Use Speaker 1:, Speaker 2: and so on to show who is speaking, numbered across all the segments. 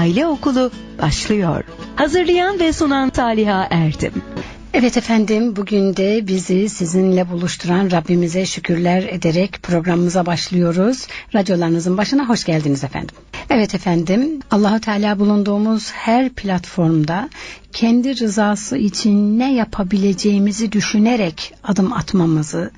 Speaker 1: Aile Okulu başlıyor. Hazırlayan ve sunan Taliha Erdim.
Speaker 2: Evet efendim bugün de bizi sizinle buluşturan Rabbimize şükürler ederek programımıza başlıyoruz. Radyolarınızın başına hoş geldiniz efendim. Evet efendim Allahu Teala bulunduğumuz her platformda kendi rızası için ne yapabileceğimizi düşünerek adım atmamızı,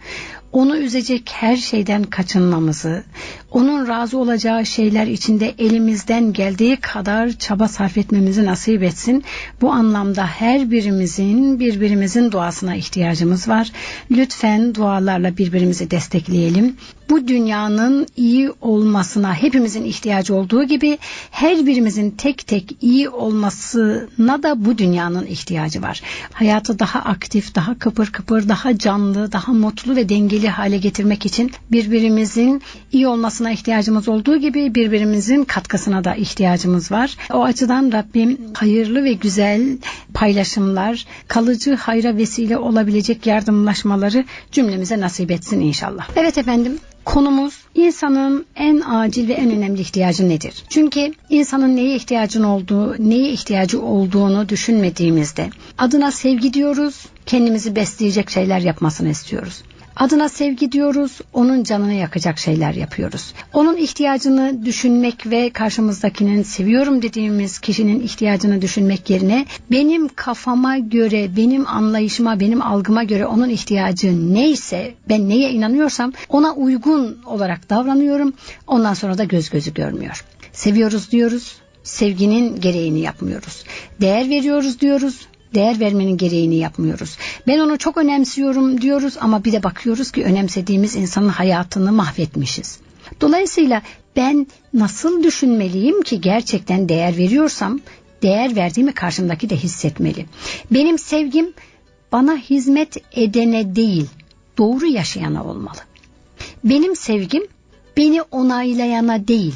Speaker 2: onu üzecek her şeyden kaçınmamızı, onun razı olacağı şeyler içinde elimizden geldiği kadar çaba sarf etmemizi nasip etsin. Bu anlamda her birimizin birbirimizin duasına ihtiyacımız var. Lütfen dualarla birbirimizi destekleyelim. Bu dünyanın iyi olmasına hepimizin ihtiyacı olduğu gibi her birimizin tek tek iyi olmasına da bu dünyanın ihtiyacı var. Hayatı daha aktif, daha kıpır kıpır, daha canlı, daha mutlu ve dengeli hale getirmek için birbirimizin iyi olmasına ihtiyacımız olduğu gibi birbirimizin katkısına da ihtiyacımız var. O açıdan Rabbim hayırlı ve güzel paylaşımlar, kalıcı hayra vesile olabilecek yardımlaşmaları cümlemize nasip etsin inşallah. Evet efendim Konumuz insanın en acil ve en önemli ihtiyacı nedir? Çünkü insanın neye ihtiyacın olduğu, neye ihtiyacı olduğunu düşünmediğimizde adına sevgi diyoruz, kendimizi besleyecek şeyler yapmasını istiyoruz. Adına sevgi diyoruz, onun canını yakacak şeyler yapıyoruz. Onun ihtiyacını düşünmek ve karşımızdakinin seviyorum dediğimiz kişinin ihtiyacını düşünmek yerine benim kafama göre, benim anlayışıma, benim algıma göre onun ihtiyacı neyse, ben neye inanıyorsam ona uygun olarak davranıyorum. Ondan sonra da göz gözü görmüyor. Seviyoruz diyoruz, sevginin gereğini yapmıyoruz. Değer veriyoruz diyoruz, değer vermenin gereğini yapmıyoruz. Ben onu çok önemsiyorum diyoruz ama bir de bakıyoruz ki önemsediğimiz insanın hayatını mahvetmişiz. Dolayısıyla ben nasıl düşünmeliyim ki gerçekten değer veriyorsam değer verdiğimi karşımdaki de hissetmeli. Benim sevgim bana hizmet edene değil, doğru yaşayana olmalı. Benim sevgim beni onaylayana değil,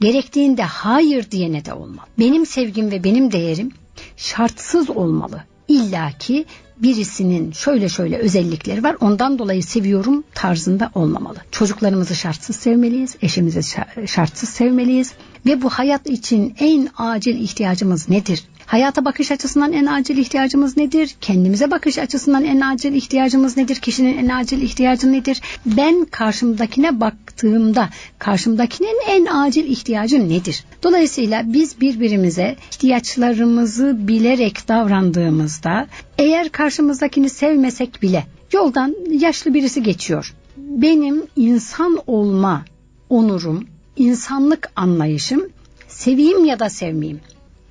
Speaker 2: gerektiğinde hayır diyene de olmalı. Benim sevgim ve benim değerim şartsız olmalı. İlla ki birisinin şöyle şöyle özellikleri var ondan dolayı seviyorum tarzında olmamalı. Çocuklarımızı şartsız sevmeliyiz, eşimizi şartsız sevmeliyiz ve bu hayat için en acil ihtiyacımız nedir? Hayata bakış açısından en acil ihtiyacımız nedir? Kendimize bakış açısından en acil ihtiyacımız nedir? Kişinin en acil ihtiyacı nedir? Ben karşımdakine baktığımda karşımdakinin en acil ihtiyacı nedir? Dolayısıyla biz birbirimize ihtiyaçlarımızı bilerek davrandığımızda eğer karşımızdakini sevmesek bile yoldan yaşlı birisi geçiyor. Benim insan olma onurum, insanlık anlayışım seveyim ya da sevmeyeyim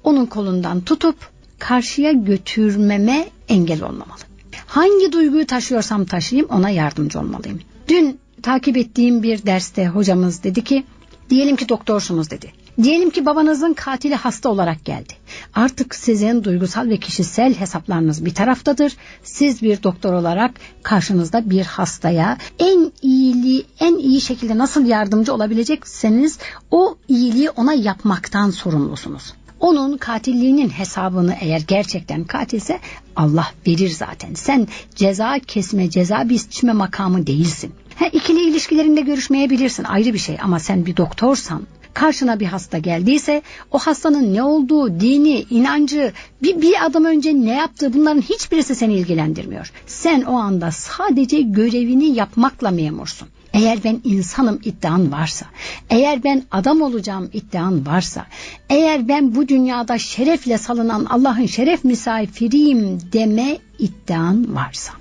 Speaker 2: onun kolundan tutup karşıya götürmeme engel olmamalı. Hangi duyguyu taşıyorsam taşıyayım ona yardımcı olmalıyım. Dün takip ettiğim bir derste hocamız dedi ki diyelim ki doktorsunuz dedi. Diyelim ki babanızın katili hasta olarak geldi. Artık sizin duygusal ve kişisel hesaplarınız bir taraftadır. Siz bir doktor olarak karşınızda bir hastaya en iyiliği, en iyi şekilde nasıl yardımcı olabilecekseniz o iyiliği ona yapmaktan sorumlusunuz. Onun katilliğinin hesabını eğer gerçekten katilse Allah verir zaten. Sen ceza kesme, ceza biçme makamı değilsin. Ha, ikili ilişkilerinde görüşmeyebilirsin ayrı bir şey ama sen bir doktorsan karşına bir hasta geldiyse o hastanın ne olduğu, dini, inancı, bir, bir adım önce ne yaptığı bunların hiçbirisi seni ilgilendirmiyor. Sen o anda sadece görevini yapmakla memursun. Eğer ben insanım iddian varsa, eğer ben adam olacağım iddian varsa, eğer ben bu dünyada şerefle salınan Allah'ın şeref misafiriyim deme iddian varsa.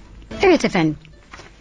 Speaker 2: Evet efendim,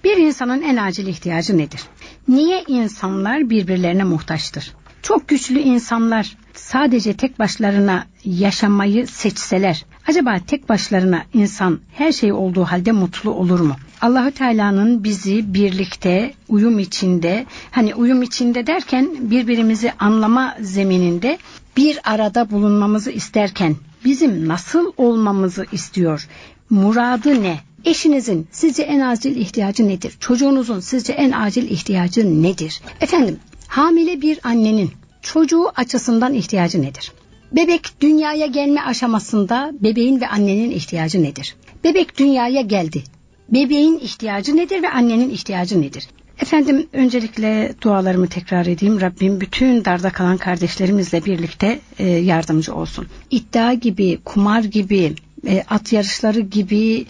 Speaker 2: bir insanın en acil ihtiyacı nedir? Niye insanlar birbirlerine muhtaçtır? Çok güçlü insanlar sadece tek başlarına yaşamayı seçseler acaba tek başlarına insan her şey olduğu halde mutlu olur mu? Allahü Teala'nın bizi birlikte uyum içinde hani uyum içinde derken birbirimizi anlama zemininde bir arada bulunmamızı isterken bizim nasıl olmamızı istiyor? Muradı ne? Eşinizin sizce en acil ihtiyacı nedir? Çocuğunuzun sizce en acil ihtiyacı nedir? Efendim hamile bir annenin çocuğu açısından ihtiyacı nedir? Bebek dünyaya gelme aşamasında bebeğin ve annenin ihtiyacı nedir? Bebek dünyaya geldi. Bebeğin ihtiyacı nedir ve annenin ihtiyacı nedir? Efendim öncelikle dualarımı tekrar edeyim. Rabbim bütün darda kalan kardeşlerimizle birlikte e, yardımcı olsun. İddia gibi, kumar gibi, e, at yarışları gibi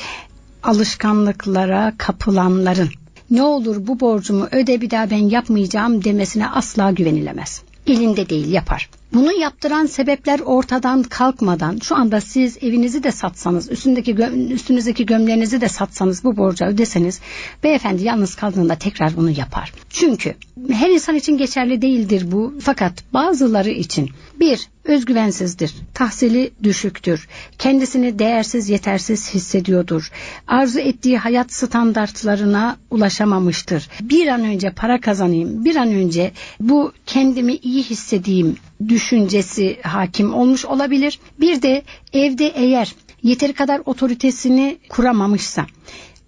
Speaker 2: alışkanlıklara kapılanların ne olur bu borcumu öde bir daha ben yapmayacağım demesine asla güvenilemez. Elinde değil yapar. Bunu yaptıran sebepler ortadan kalkmadan şu anda siz evinizi de satsanız, üstündeki gö- üstünüzdeki gömleğinizi de satsanız bu borcu ödeseniz beyefendi yalnız kaldığında tekrar bunu yapar. Çünkü her insan için geçerli değildir bu fakat bazıları için bir özgüvensizdir, tahsili düşüktür, kendisini değersiz yetersiz hissediyordur, arzu ettiği hayat standartlarına ulaşamamıştır. Bir an önce para kazanayım, bir an önce bu kendimi iyi hissedeyim düşüncesi hakim olmuş olabilir. Bir de evde eğer yeteri kadar otoritesini kuramamışsa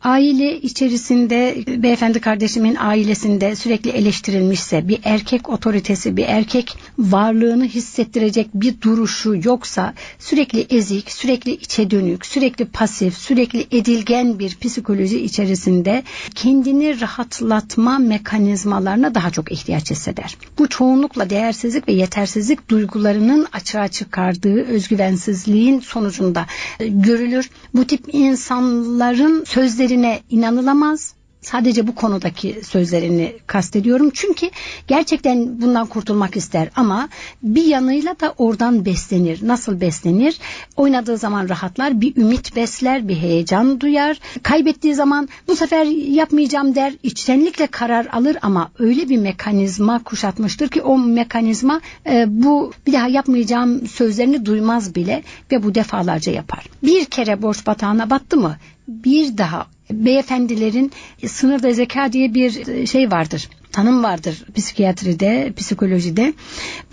Speaker 2: aile içerisinde beyefendi kardeşimin ailesinde sürekli eleştirilmişse bir erkek otoritesi bir erkek varlığını hissettirecek bir duruşu yoksa sürekli ezik sürekli içe dönük sürekli pasif sürekli edilgen bir psikoloji içerisinde kendini rahatlatma mekanizmalarına daha çok ihtiyaç hisseder. Bu çoğunlukla değersizlik ve yetersizlik duygularının açığa çıkardığı özgüvensizliğin sonucunda görülür. Bu tip insanların sözleri sözlerine inanılamaz. Sadece bu konudaki sözlerini kastediyorum. Çünkü gerçekten bundan kurtulmak ister ama bir yanıyla da oradan beslenir. Nasıl beslenir? Oynadığı zaman rahatlar, bir ümit besler, bir heyecan duyar. Kaybettiği zaman bu sefer yapmayacağım der, içtenlikle karar alır ama öyle bir mekanizma kuşatmıştır ki o mekanizma e, bu bir daha yapmayacağım sözlerini duymaz bile ve bu defalarca yapar. Bir kere borç batağına battı mı bir daha beyefendilerin sınırda zeka diye bir şey vardır tanım vardır psikiyatride, psikolojide.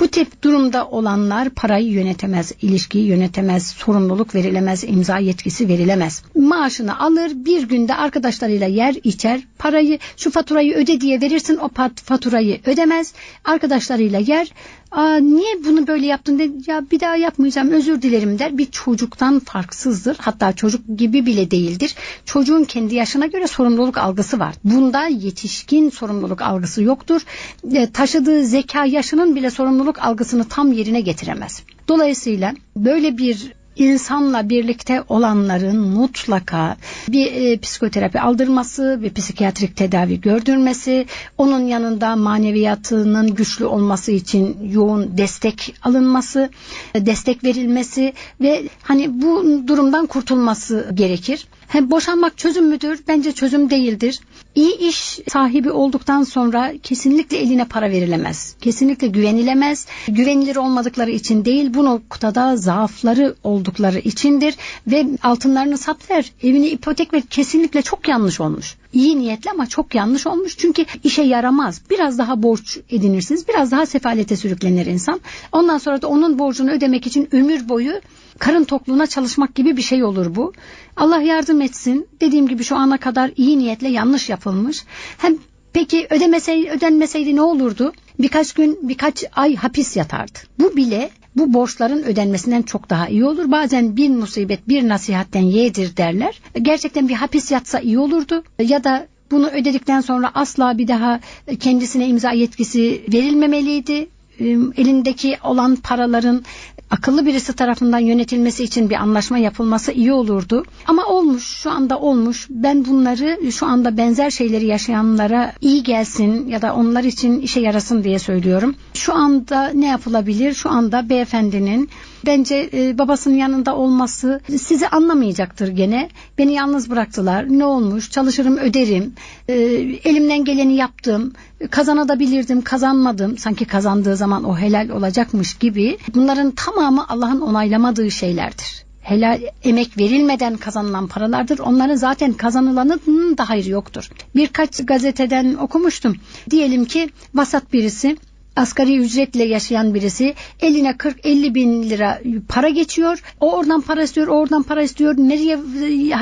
Speaker 2: Bu tip durumda olanlar parayı yönetemez, ilişkiyi yönetemez, sorumluluk verilemez, imza yetkisi verilemez. Maaşını alır, bir günde arkadaşlarıyla yer içer, parayı şu faturayı öde diye verirsin o faturayı ödemez, arkadaşlarıyla yer, Aa, niye bunu böyle yaptın dedi. Ya bir daha yapmayacağım özür dilerim der. Bir çocuktan farksızdır. Hatta çocuk gibi bile değildir. Çocuğun kendi yaşına göre sorumluluk algısı var. Bunda yetişkin sorumluluk algısı yoktur. E, taşıdığı zeka yaşının bile sorumluluk algısını tam yerine getiremez. Dolayısıyla böyle bir insanla birlikte olanların mutlaka bir e, psikoterapi aldırması ve psikiyatrik tedavi gördürmesi, onun yanında maneviyatının güçlü olması için yoğun destek alınması, destek verilmesi ve hani bu durumdan kurtulması gerekir. Hem boşanmak çözüm müdür? Bence çözüm değildir. İyi iş sahibi olduktan sonra kesinlikle eline para verilemez. Kesinlikle güvenilemez. Güvenilir olmadıkları için değil bu noktada zaafları oldukları içindir ve altınlarını sat ver, evini ipotek ver kesinlikle çok yanlış olmuş. İyi niyetli ama çok yanlış olmuş çünkü işe yaramaz. Biraz daha borç edinirsiniz, biraz daha sefalete sürüklenir insan. Ondan sonra da onun borcunu ödemek için ömür boyu karın tokluğuna çalışmak gibi bir şey olur bu. Allah yardım etsin. Dediğim gibi şu ana kadar iyi niyetle yanlış yapılmış. Hem peki ödemeseydi, ödenmeseydi ne olurdu? Birkaç gün, birkaç ay hapis yatardı. Bu bile bu borçların ödenmesinden çok daha iyi olur. Bazen bir musibet bir nasihatten yedir derler. Gerçekten bir hapis yatsa iyi olurdu. Ya da bunu ödedikten sonra asla bir daha kendisine imza yetkisi verilmemeliydi elindeki olan paraların akıllı birisi tarafından yönetilmesi için bir anlaşma yapılması iyi olurdu. Ama olmuş, şu anda olmuş. Ben bunları şu anda benzer şeyleri yaşayanlara iyi gelsin ya da onlar için işe yarasın diye söylüyorum. Şu anda ne yapılabilir? Şu anda beyefendinin bence e, babasının yanında olması sizi anlamayacaktır gene. Beni yalnız bıraktılar. Ne olmuş? Çalışırım, öderim. E, elimden geleni yaptım. Kazanabilirdim, kazanmadım. Sanki kazandığı zaman o helal olacakmış gibi. Bunların tamamı Allah'ın onaylamadığı şeylerdir helal emek verilmeden kazanılan paralardır. Onların zaten kazanılanın da hayır yoktur. Birkaç gazeteden okumuştum. Diyelim ki vasat birisi asgari ücretle yaşayan birisi eline 40-50 bin lira para geçiyor. O oradan para istiyor, oradan para istiyor. Nereye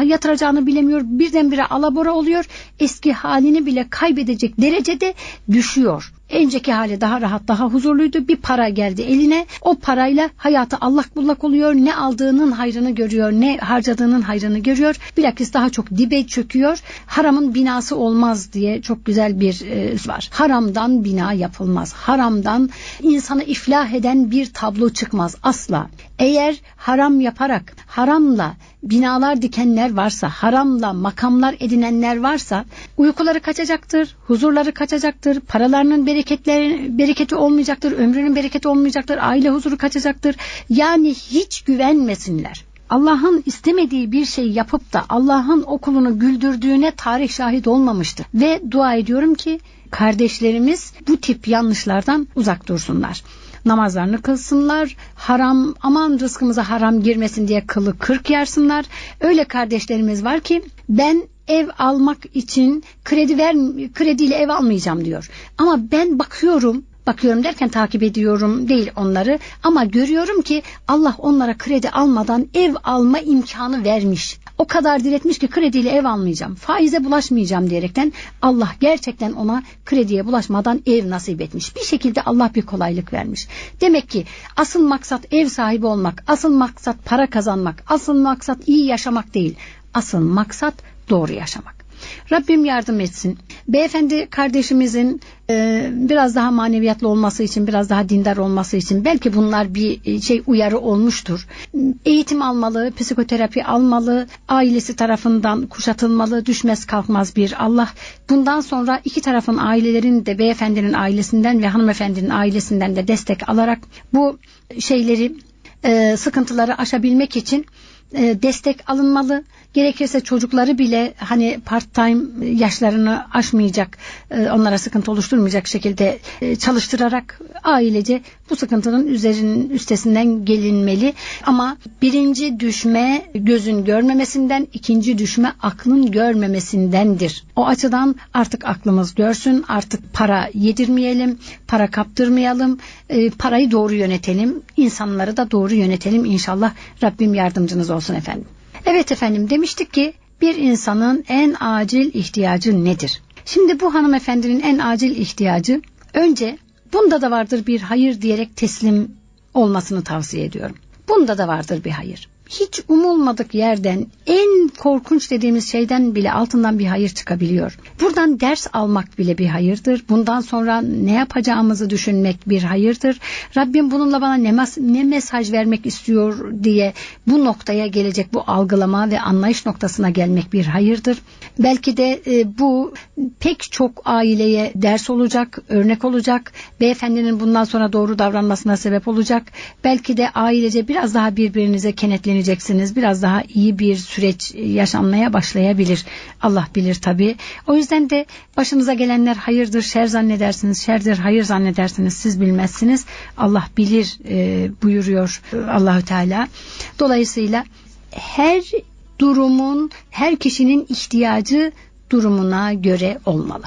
Speaker 2: yatıracağını bilemiyor. Birdenbire alabora oluyor. Eski halini bile kaybedecek derecede düşüyor. Önceki hali daha rahat, daha huzurluydu. Bir para geldi eline. O parayla hayatı allak bullak oluyor. Ne aldığının hayrını görüyor, ne harcadığının hayrını görüyor. Bilakis daha çok dibe çöküyor. Haramın binası olmaz diye çok güzel bir e, var. Haramdan bina yapılmaz. Haramdan insanı iflah eden bir tablo çıkmaz asla. Eğer haram yaparak, haramla binalar dikenler varsa, haramla makamlar edinenler varsa uykuları kaçacaktır, huzurları kaçacaktır, paralarının bereketleri, bereketi olmayacaktır, ömrünün bereketi olmayacaktır, aile huzuru kaçacaktır. Yani hiç güvenmesinler. Allah'ın istemediği bir şey yapıp da Allah'ın okulunu güldürdüğüne tarih şahit olmamıştı. Ve dua ediyorum ki kardeşlerimiz bu tip yanlışlardan uzak dursunlar namazlarını kılsınlar. Haram aman rızkımıza haram girmesin diye kılı kırk yarsınlar. Öyle kardeşlerimiz var ki ben ev almak için kredi ver krediyle ev almayacağım diyor. Ama ben bakıyorum bakıyorum derken takip ediyorum değil onları ama görüyorum ki Allah onlara kredi almadan ev alma imkanı vermiş. O kadar diretmiş ki krediyle ev almayacağım, faize bulaşmayacağım diyerekten Allah gerçekten ona krediye bulaşmadan ev nasip etmiş. Bir şekilde Allah bir kolaylık vermiş. Demek ki asıl maksat ev sahibi olmak, asıl maksat para kazanmak, asıl maksat iyi yaşamak değil. Asıl maksat doğru yaşamak. Rabbim yardım etsin. Beyefendi kardeşimizin e, biraz daha maneviyatlı olması için, biraz daha dindar olması için belki bunlar bir e, şey uyarı olmuştur. Eğitim almalı, psikoterapi almalı, ailesi tarafından kuşatılmalı, düşmez kalkmaz bir Allah. Bundan sonra iki tarafın ailelerin de beyefendinin ailesinden ve hanımefendinin ailesinden de destek alarak bu şeyleri e, sıkıntıları aşabilmek için e, destek alınmalı. Gerekirse çocukları bile hani part time yaşlarını aşmayacak, e, onlara sıkıntı oluşturmayacak şekilde e, çalıştırarak ailece bu sıkıntının üzerinin üstesinden gelinmeli. Ama birinci düşme gözün görmemesinden, ikinci düşme aklın görmemesindendir. O açıdan artık aklımız görsün, artık para yedirmeyelim, para kaptırmayalım, parayı doğru yönetelim, insanları da doğru yönetelim inşallah. Rabbim yardımcınız olsun efendim. Evet efendim demiştik ki bir insanın en acil ihtiyacı nedir? Şimdi bu hanımefendinin en acil ihtiyacı önce bunda da vardır bir hayır diyerek teslim olmasını tavsiye ediyorum. Bunda da vardır bir hayır hiç umulmadık yerden en korkunç dediğimiz şeyden bile altından bir hayır çıkabiliyor. Buradan ders almak bile bir hayırdır. Bundan sonra ne yapacağımızı düşünmek bir hayırdır. Rabbim bununla bana ne, mes- ne mesaj vermek istiyor diye bu noktaya gelecek bu algılama ve anlayış noktasına gelmek bir hayırdır. Belki de e, bu pek çok aileye ders olacak, örnek olacak. Beyefendinin bundan sonra doğru davranmasına sebep olacak. Belki de ailece biraz daha birbirinize kenetlenecek öğreneceksiniz. Biraz daha iyi bir süreç yaşanmaya başlayabilir. Allah bilir tabii. O yüzden de başınıza gelenler hayırdır, şer zannedersiniz, şerdir, hayır zannedersiniz. Siz bilmezsiniz. Allah bilir e, buyuruyor Allahü Teala. Dolayısıyla her durumun, her kişinin ihtiyacı durumuna göre olmalı.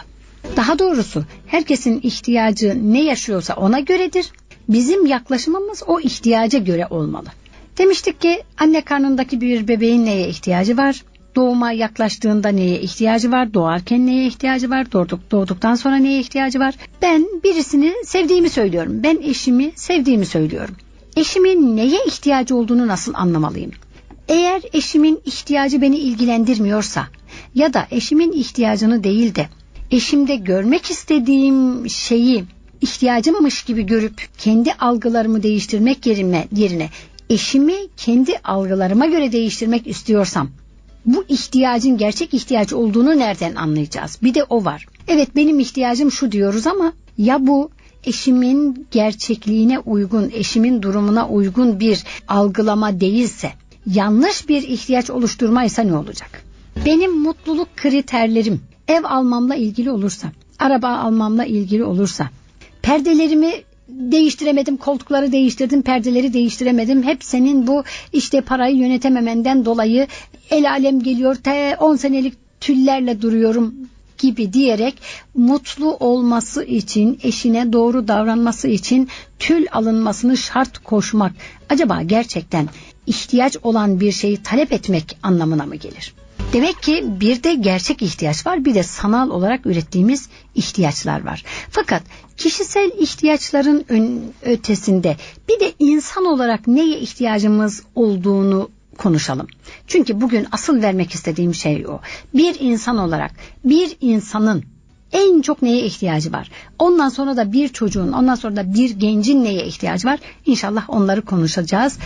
Speaker 2: Daha doğrusu herkesin ihtiyacı ne yaşıyorsa ona göredir. Bizim yaklaşımımız o ihtiyaca göre olmalı. Demiştik ki anne karnındaki bir bebeğin neye ihtiyacı var? Doğuma yaklaştığında neye ihtiyacı var? Doğarken neye ihtiyacı var? Doğduk, doğduktan sonra neye ihtiyacı var? Ben birisini sevdiğimi söylüyorum. Ben eşimi sevdiğimi söylüyorum. Eşimin neye ihtiyacı olduğunu nasıl anlamalıyım? Eğer eşimin ihtiyacı beni ilgilendirmiyorsa ya da eşimin ihtiyacını değil de eşimde görmek istediğim şeyi ihtiyacımmış gibi görüp kendi algılarımı değiştirmek yerine, yerine eşimi kendi algılarıma göre değiştirmek istiyorsam bu ihtiyacın gerçek ihtiyaç olduğunu nereden anlayacağız? Bir de o var. Evet benim ihtiyacım şu diyoruz ama ya bu eşimin gerçekliğine uygun, eşimin durumuna uygun bir algılama değilse, yanlış bir ihtiyaç oluşturmaysa ne olacak? Benim mutluluk kriterlerim ev almamla ilgili olursa, araba almamla ilgili olursa, perdelerimi değiştiremedim koltukları değiştirdim perdeleri değiştiremedim hep senin bu işte parayı yönetememenden dolayı el alem geliyor te 10 senelik tüllerle duruyorum gibi diyerek mutlu olması için eşine doğru davranması için tül alınmasını şart koşmak acaba gerçekten ihtiyaç olan bir şeyi talep etmek anlamına mı gelir? Demek ki bir de gerçek ihtiyaç var bir de sanal olarak ürettiğimiz ihtiyaçlar var. Fakat kişisel ihtiyaçların ötesinde bir de insan olarak neye ihtiyacımız olduğunu konuşalım. Çünkü bugün asıl vermek istediğim şey o. Bir insan olarak bir insanın en çok neye ihtiyacı var? Ondan sonra da bir çocuğun, ondan sonra da bir gencin neye ihtiyacı var? İnşallah onları konuşacağız.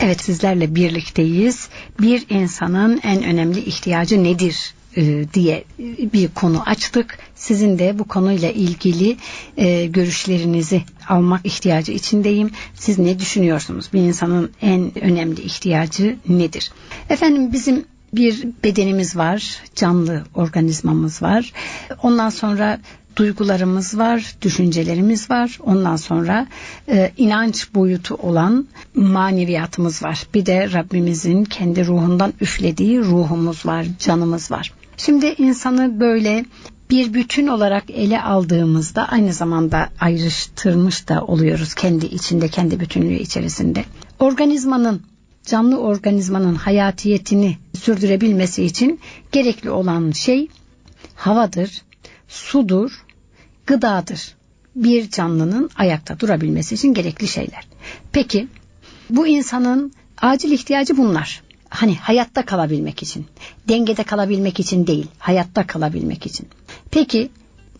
Speaker 2: Evet sizlerle birlikteyiz. Bir insanın en önemli ihtiyacı nedir? E, diye bir konu açtık. Sizin de bu konuyla ilgili e, görüşlerinizi almak ihtiyacı içindeyim. Siz ne düşünüyorsunuz? Bir insanın en önemli ihtiyacı nedir? Efendim bizim bir bedenimiz var, canlı organizmamız var. Ondan sonra duygularımız var, düşüncelerimiz var. Ondan sonra e, inanç boyutu olan maneviyatımız var. Bir de Rabbimizin kendi ruhundan üflediği ruhumuz var, canımız var. Şimdi insanı böyle bir bütün olarak ele aldığımızda aynı zamanda ayrıştırmış da oluyoruz kendi içinde, kendi bütünlüğü içerisinde. Organizmanın canlı organizmanın hayatiyetini sürdürebilmesi için gerekli olan şey havadır, sudur, gıdadır. Bir canlının ayakta durabilmesi için gerekli şeyler. Peki bu insanın acil ihtiyacı bunlar. Hani hayatta kalabilmek için, dengede kalabilmek için değil, hayatta kalabilmek için. Peki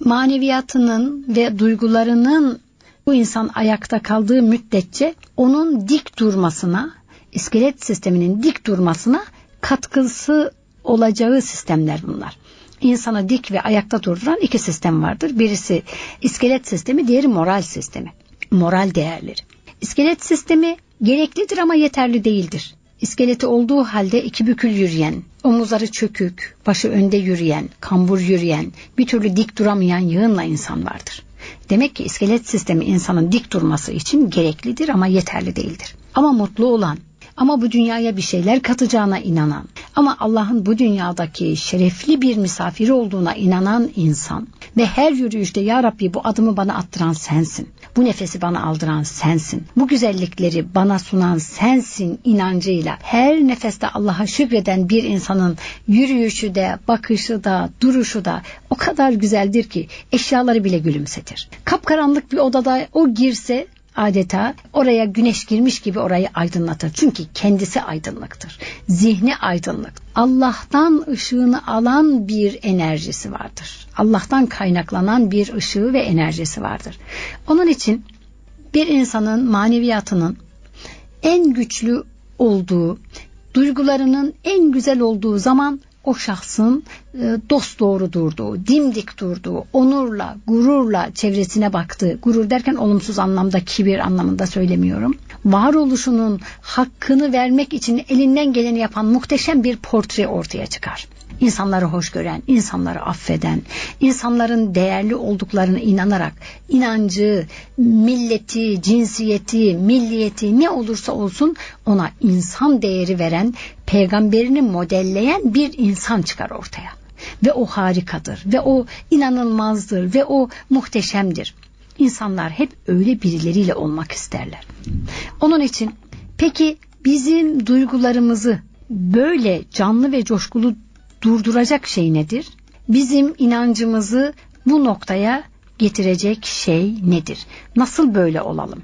Speaker 2: maneviyatının ve duygularının bu insan ayakta kaldığı müddetçe onun dik durmasına, iskelet sisteminin dik durmasına katkısı olacağı sistemler bunlar. İnsanı dik ve ayakta durduran iki sistem vardır. Birisi iskelet sistemi, diğeri moral sistemi. Moral değerleri. İskelet sistemi gereklidir ama yeterli değildir. İskeleti olduğu halde iki bükül yürüyen, omuzları çökük, başı önde yürüyen, kambur yürüyen, bir türlü dik duramayan yığınla insan vardır. Demek ki iskelet sistemi insanın dik durması için gereklidir ama yeterli değildir. Ama mutlu olan, ama bu dünyaya bir şeyler katacağına inanan ama Allah'ın bu dünyadaki şerefli bir misafiri olduğuna inanan insan ve her yürüyüşte ya Rabbi bu adımı bana attıran sensin. Bu nefesi bana aldıran sensin. Bu güzellikleri bana sunan sensin inancıyla her nefeste Allah'a şükreden bir insanın yürüyüşü de, bakışı da, duruşu da o kadar güzeldir ki eşyaları bile gülümsetir. Kapkaranlık bir odada o girse adeta oraya güneş girmiş gibi orayı aydınlatır. Çünkü kendisi aydınlıktır. Zihni aydınlık. Allah'tan ışığını alan bir enerjisi vardır. Allah'tan kaynaklanan bir ışığı ve enerjisi vardır. Onun için bir insanın maneviyatının en güçlü olduğu, duygularının en güzel olduğu zaman o şahsın e, dost doğru durduğu, dimdik durduğu, onurla, gururla çevresine baktığı, gurur derken olumsuz anlamda kibir anlamında söylemiyorum. Varoluşunun hakkını vermek için elinden geleni yapan muhteşem bir portre ortaya çıkar insanları hoş gören, insanları affeden, insanların değerli olduklarını inanarak inancı, milleti, cinsiyeti, milliyeti ne olursa olsun ona insan değeri veren, peygamberini modelleyen bir insan çıkar ortaya. Ve o harikadır ve o inanılmazdır ve o muhteşemdir. İnsanlar hep öyle birileriyle olmak isterler. Onun için peki bizim duygularımızı böyle canlı ve coşkulu durduracak şey nedir? Bizim inancımızı bu noktaya getirecek şey nedir? Nasıl böyle olalım?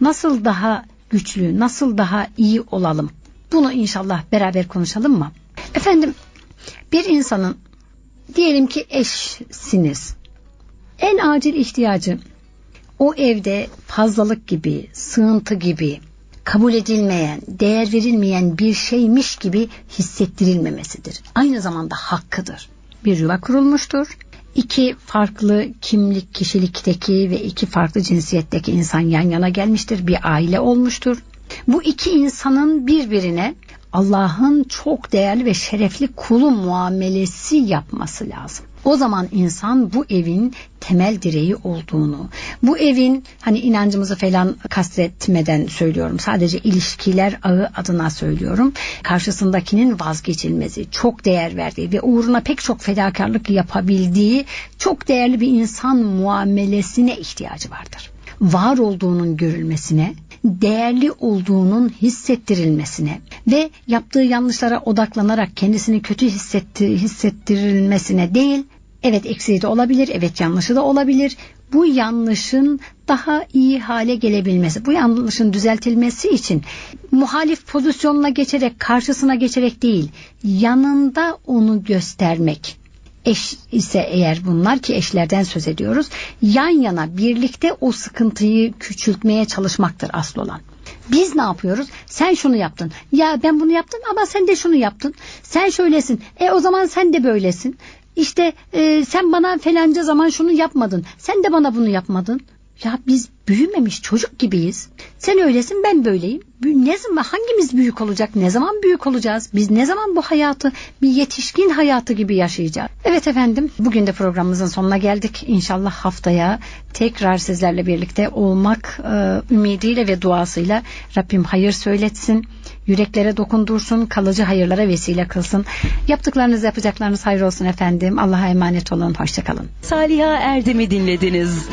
Speaker 2: Nasıl daha güçlü, nasıl daha iyi olalım? Bunu inşallah beraber konuşalım mı? Efendim, bir insanın diyelim ki eşsiniz. En acil ihtiyacı o evde fazlalık gibi, sığıntı gibi, kabul edilmeyen, değer verilmeyen bir şeymiş gibi hissettirilmemesidir. Aynı zamanda hakkıdır. Bir yuva kurulmuştur. İki farklı kimlik, kişilikteki ve iki farklı cinsiyetteki insan yan yana gelmiştir. Bir aile olmuştur. Bu iki insanın birbirine Allah'ın çok değerli ve şerefli kulu muamelesi yapması lazım. O zaman insan bu evin temel direği olduğunu, bu evin hani inancımızı falan kastetmeden söylüyorum. Sadece ilişkiler ağı adına söylüyorum. Karşısındakinin vazgeçilmezi, çok değer verdiği ve uğruna pek çok fedakarlık yapabildiği çok değerli bir insan muamelesine ihtiyacı vardır. Var olduğunun görülmesine, değerli olduğunun hissettirilmesine ve yaptığı yanlışlara odaklanarak kendisini kötü hissetti, hissettirilmesine değil, evet eksiği de olabilir, evet yanlışı da olabilir. Bu yanlışın daha iyi hale gelebilmesi, bu yanlışın düzeltilmesi için muhalif pozisyonuna geçerek, karşısına geçerek değil, yanında onu göstermek. Eş ise eğer bunlar ki eşlerden söz ediyoruz, yan yana birlikte o sıkıntıyı küçültmeye çalışmaktır asıl olan. Biz ne yapıyoruz? Sen şunu yaptın. Ya ben bunu yaptım ama sen de şunu yaptın. Sen şöylesin. E o zaman sen de böylesin. İşte e, sen bana falanca zaman şunu yapmadın. Sen de bana bunu yapmadın. Ya biz büyümemiş çocuk gibiyiz. Sen öylesin ben böyleyim. Ne zaman hangimiz büyük olacak? Ne zaman büyük olacağız? Biz ne zaman bu hayatı bir yetişkin hayatı gibi yaşayacağız? Evet efendim bugün de programımızın sonuna geldik. İnşallah haftaya tekrar sizlerle birlikte olmak e, ümidiyle ve duasıyla Rabbim hayır söyletsin. Yüreklere dokundursun, kalıcı hayırlara vesile kılsın. Yaptıklarınız yapacaklarınız hayır olsun efendim. Allah'a emanet olun. Hoşçakalın.
Speaker 1: Saliha Erdem'i dinlediniz.